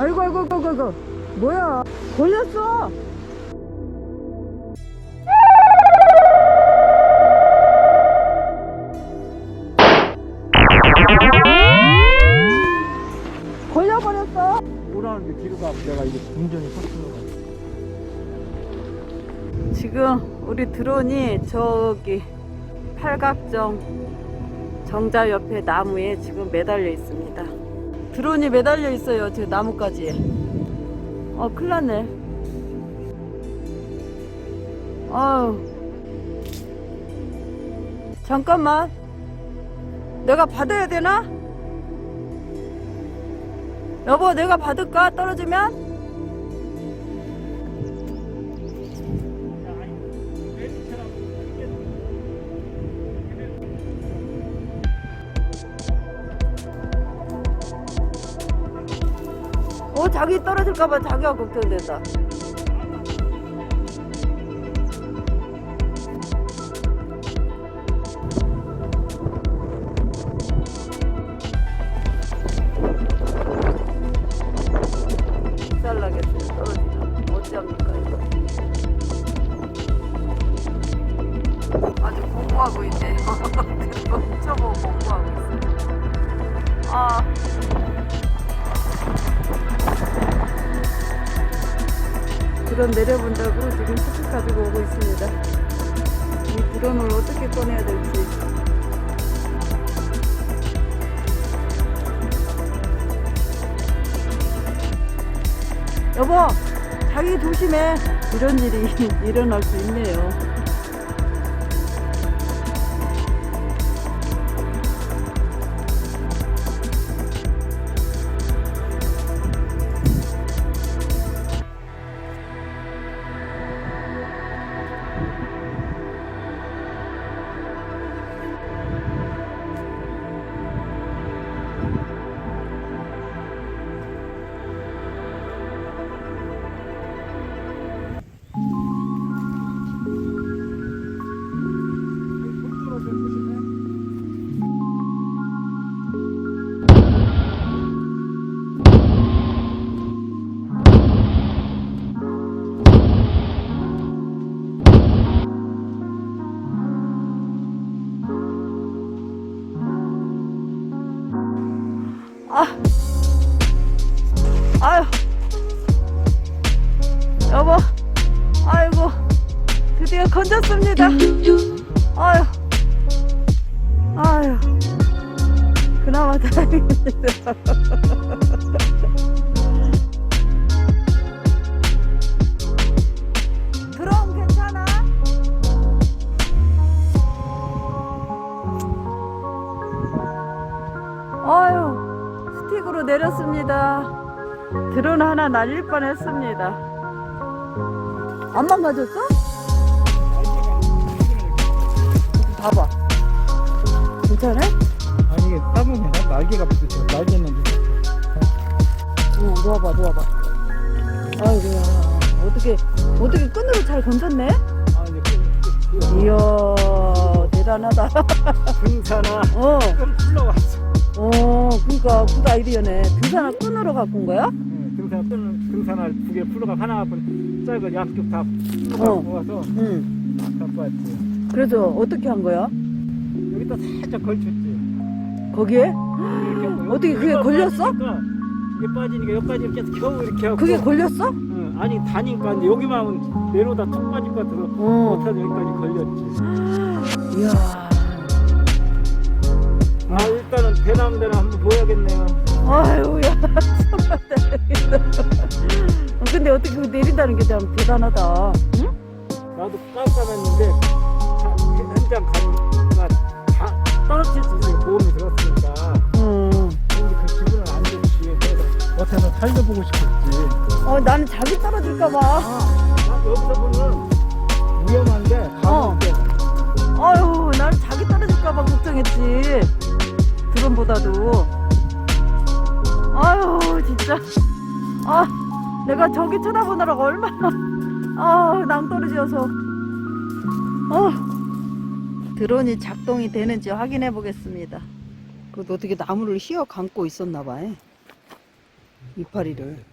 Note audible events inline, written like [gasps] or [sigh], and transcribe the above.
아이고 아이고 아이고 아이고. 뭐야? 걸렸어. 걸려버렸어. 오라는데 뒤로 가 내가 이게 운전이 섰어 지금 우리 드론이 저기 팔각정 정자 옆에 나무에 지금 매달려 있습니다. 드론이 매달려 있어요. 저 나무까지. 어, 큰일 났네. 아유. 잠깐만. 내가 받아야 되나? 여보, 내가 받을까? 떨어지면? 어, 자기 떨어질까봐 자기가 걱정된다. 잘나겠어요, 떨어지면. 어찌합니까, 이거. 아주 공부하고 있네. [laughs] 멈춰보고 공부하고 있어요. 아. 드론 내려본다고 지금 스틱 가지고 오고 있습니다. 이 드론을 어떻게 꺼내야 될지. 여보, 자기 조심해. 이런 일이 [laughs] 일어날 수 있네요. 아, 아유, 여보, 아이고, 드디어 건졌습니다. 아유, 아유, 그나마 다행입니다. [laughs] 스틱으로 내렸습니다. 드론 하나 날릴 뻔 했습니다. 안 망가졌어? 봐봐. 괜찮아? 아니 이게 따보면 날개가 붙었어 날개는 응, 놓아봐, 놓아봐. 아이고야. 어떻게, 어떻게 끈으로 잘 건졌네? 아 이제 이야, 대단하다. [laughs] 등산아 어, 어, 굿 아이디어네. 등산을 끈으로 갖고 온 거야? 응, 등산 끈 등산을 두개 풀러가 하나 은 짝을 양쪽 다 풀러가고 와서 응. 갖고 왔지 그래서 어떻게 한 거야? 여기다 살짝 걸쳤지 거기에? 이렇게 하고 어떻게 그게 여기가 걸렸어? 빠지니까 이게 빠지니까 여기까지 이렇게 해서 겨우 이렇게 하고 그게 걸렸어? 응, 아니 다니까 이제 여기만 하면 내려오다 툭 빠질 것 같아서 어. 못하다 여기까지 걸렸지 [gasps] 이야. 아 일단은 대나무대나 한번 보야겠네요 아유, 야, [laughs] 정말. 어, 근데 어떻게 그거 내린다는 게 참 대단하다. 응? 나도 깜깜했는데 자, 현장 가니까 다 떨어질 수 있어요 보험이 들었으니까. 근데 그 기분은 안 좋지 그래서 어떻게 살려보고 싶었지 어, 나는 자기 떨어질까 봐. 아, 나 여기서 보면 위험한데 어. 가볼게 아유, 나는 자기 떨어질까 봐 걱정했지. 드론보다도. 아유, 진짜. 아, 내가 저기 쳐다보느라고 얼마나. 아, 낭떠러지여서. 어. 드론이 작동이 되는지 확인해 보겠습니다. 그것도 어떻게 나무를 휘어 감고 있었나 봐요. 이파리를